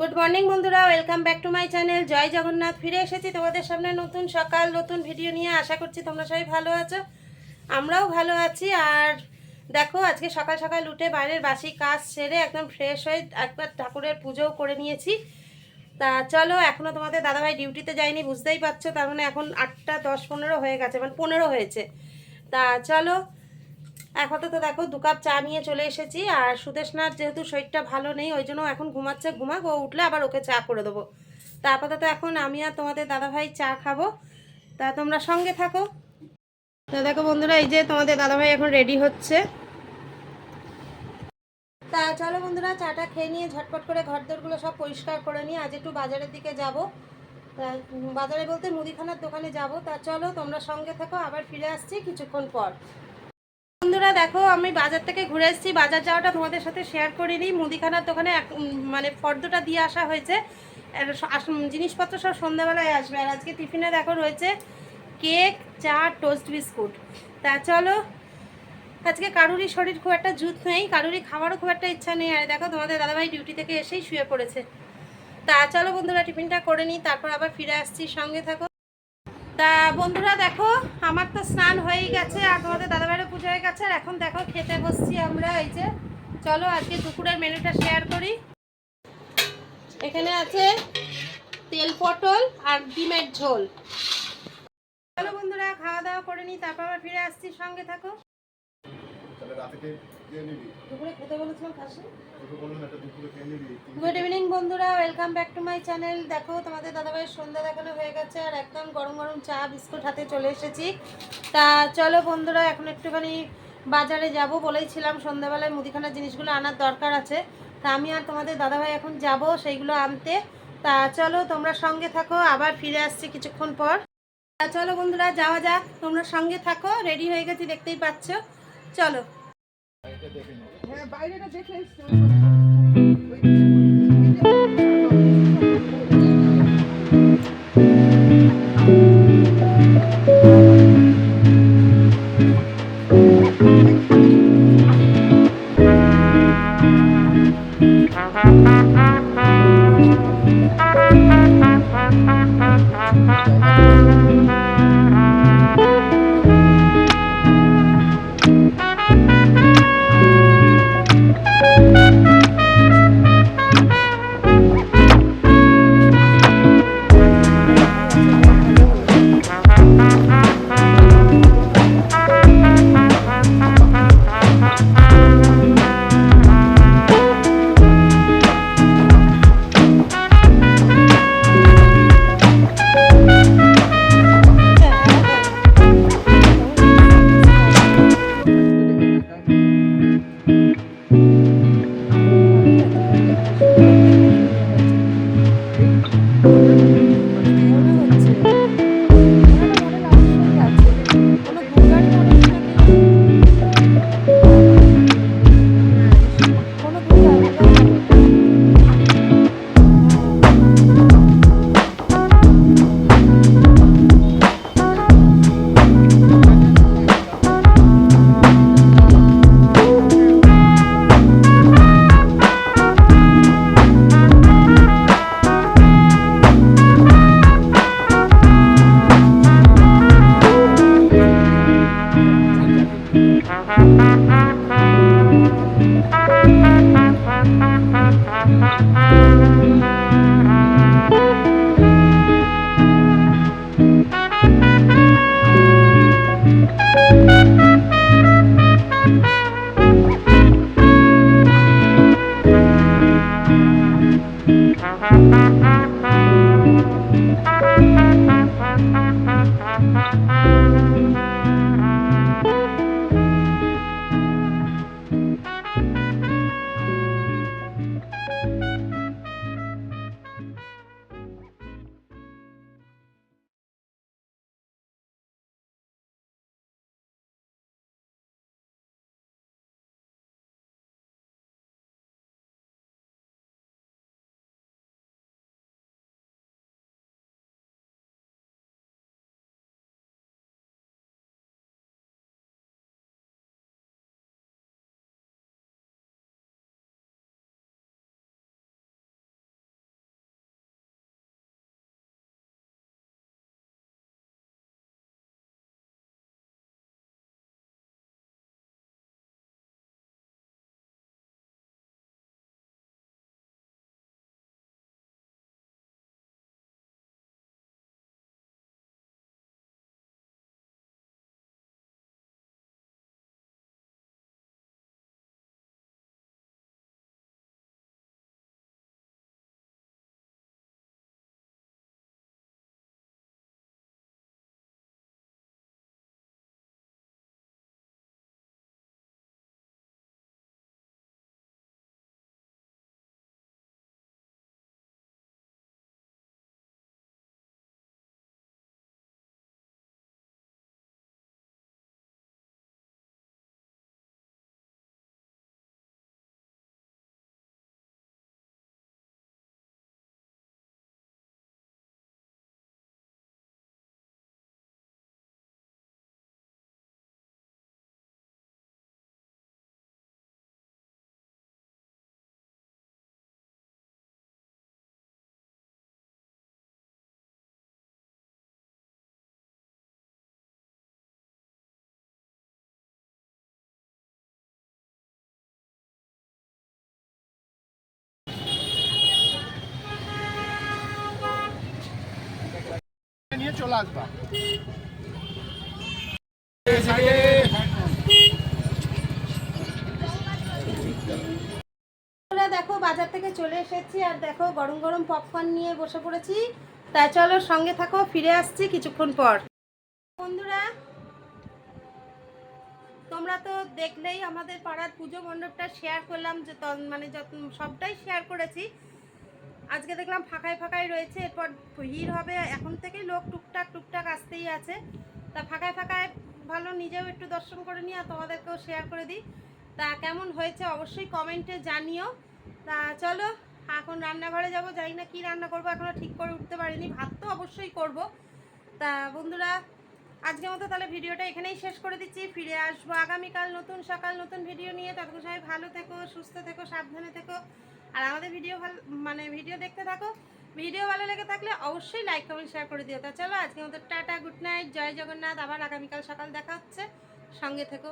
Good morning বন্ধুরা। Welcome back to my channel জয় জগন্নাথ, ফিরে এসেছি তোমাদের সামনে নতুন সকাল, নতুন ভিডিও নিয়ে। আশা করছি তোমরা সবাই ভালো আছো। আমরাও ভালো আছি। আর দেখো, আজকে সকাল সকাল উঠে বাইরের বাসি কাজ সেরে একদম ফ্রেশ হয়ে একবার ঠাকুরের পুজোও করে নিয়েছি। তা চলো এখনও তোমাদের দাদাভাই ডিউটিতে যায়নি, বুঝতেই পারছ। তার মানে এখন আটটা দশ পনেরো হয়ে গেছে মানে পনেরো হয়েছে। তা চলো আপাতত দেখো দু কাপ চা নিয়ে চলে এসেছি, আর সুদেশনাথ যেহেতু শরীরটা ভালো নেই, ওই জন্য এখন ঘুমাচ্ছে, ঘুমাক, ও উঠলে আবার ওকে চা করে দেবো। তা আপাতত এখন আমি আর তোমাদের দাদাভাই চা খাব। তা তোমরা সঙ্গে থাকো। তা দেখো বন্ধুরা, এই যে তোমাদের দাদাভাই এখন রেডি হচ্ছে। তা চলো বন্ধুরা, চাটা খেয়ে নিয়ে ঝটপট করে ঘরদোরগুলো সব পরিষ্কার করে নিয়ে আজ একটু বাজারের দিকে যাব। বাজারে বলতে মুদিখানার দোকানে যাব। তা চলো তোমরা সঙ্গে থাকো, আবার ফিরে আসছি কিছুক্ষণ পর। বন্ধুরা, দেখো, আমি বাজার থেকে ঘুরে এসেছি। বাজার যাওয়াটা তোমাদের সাথে শেয়ার করিনি। মুদিখানার দোকানে এক- মানে ফর্দটা দিয়ে আসা হয়েছে। জিনিসপত্র সব সন্ধ্যাবেলায় আসবে। আর আজকে টিফিনে দেখো রয়েছে কেক, চা, টোস্ট বিস্কুট। তা চলো, আজকে কারুরই শরীর খুব একটা জুত নেই। কারুরই খাওয়ারও খুব একটা ইচ্ছা নেই। আর দেখো, তোমাদের দাদাভাই ডিউটি থেকে এসেই শুয়ে পড়েছে। তা চলো বন্ধুরা, টিফিনটা করে নিই। তারপর আবার ফিরে আসছি। সঙ্গে থাকো। তা বন্ধুরা দেখো, আমার তো স্নান হয়েই গেছে, আর তোমাদের দাদাভাইয়ের পুজো হয়ে গেছে, আর এখন দেখো খেতে বসছি আমরা, এই যে। চলো আজকে দুপুরের মেনুটা শেয়ার করি। এখানে আছে তেল পটল আর ডিমের ঝোল। চলো বন্ধুরা, খাওয়া দাওয়া করে নিই, তারপর আবার ফিরে আসছি, সঙ্গে থাকো। রাতে খেয়ে নিবি। দুপুরে খেতে বলেছিলাম খাসি তোকে বললাম একটা দুপুরে খেয়ে নিবি। গুড ইভিনিং বন্ধুরা। Welcome back to my channel দেখো তোমাদের দাদাভাইয়ের সন্ধ্যা দেখানো হয়ে গেছে আর একদম গরম গরম চা বিস্কুট হাতে চলে এসেছি। তা চলো বন্ধুরা এখন একটুখানি বাজারে যাব বলেইছিলাম সন্ধ্যাবেলায় মুদিখানার জিনিসগুলো আনার দরকার আছে। তা আমি আর তোমাদের দাদাভাই এখন যাব সেইগুলো আনতে। তা চলো তোমরা সঙ্গে থাকো আবার ফিরে আসছি কিছুক্ষণ পর। তা চলো বন্ধুরা যাওয়া যাক। তোমরা সঙ্গে থাকো রেডি হয়ে গেছি দেখতেই পাচ্ছ। চলো। হ্যাঁ বাইরেটা দেখে নিয়ে চলে আসবা। দেখো, বাজার থেকে চলে এসেছি আর দেখো, গরম গরম পপকর্ন নিয়ে বসে পড়েছি। তাই চলো, সঙ্গে থাকো, ফিরে আসছি কিছুক্ষণ পর। বন্ধুরা, তোমরা তো দেখলেই আমাদের পাড়ার পুজো মণ্ডপটা শেয়ার করলাম, যে মানে যত সবটাই শেয়ার করেছি। আজকে দেখলাম ফাঁকায় ফাঁকায় রয়েছে, এরপর ভিড় হবে। এখন থেকেই লোক টুকটাক টুকটাক আসতেই আছে। তা ফাঁকায় ফাঁকায় ভালো, নিজেও একটু দর্শন করে নিই আর তোমাদেরকেও শেয়ার করে দিই। তা কেমন হয়েছে অবশ্যই কমেন্টে জানিও। তা চলো, এখন রান্নাঘরে যাব। জানি না কী রান্না করব এখনও ঠিক করে উঠতে পারিনি। ভাত তো অবশ্যই করব। তা বন্ধুরা, আজকের মতো তাহলে ভিডিওটা এখানেই শেষ করে দিচ্ছি। ফিরে আসব আগামীকাল নতুন সকাল, নতুন ভিডিও নিয়ে। ততক্ষণ সবাই ভালো থেকো, সুস্থ থেকো, সাবধানে থেকো। আর আমাদের ভিডিও ভালো মানে ভিডিও দেখতে থাকো। ভিডিও ভালো লেগে থাকলে অবশ্যই লাইক কমেন্ট শেয়ার করে দিও। তা চলো আজকে মতো টাটা গুড নাইট জয় জগন্নাথ। আবার আগামীকাল সকাল দেখা হচ্ছে। সঙ্গে থেকো।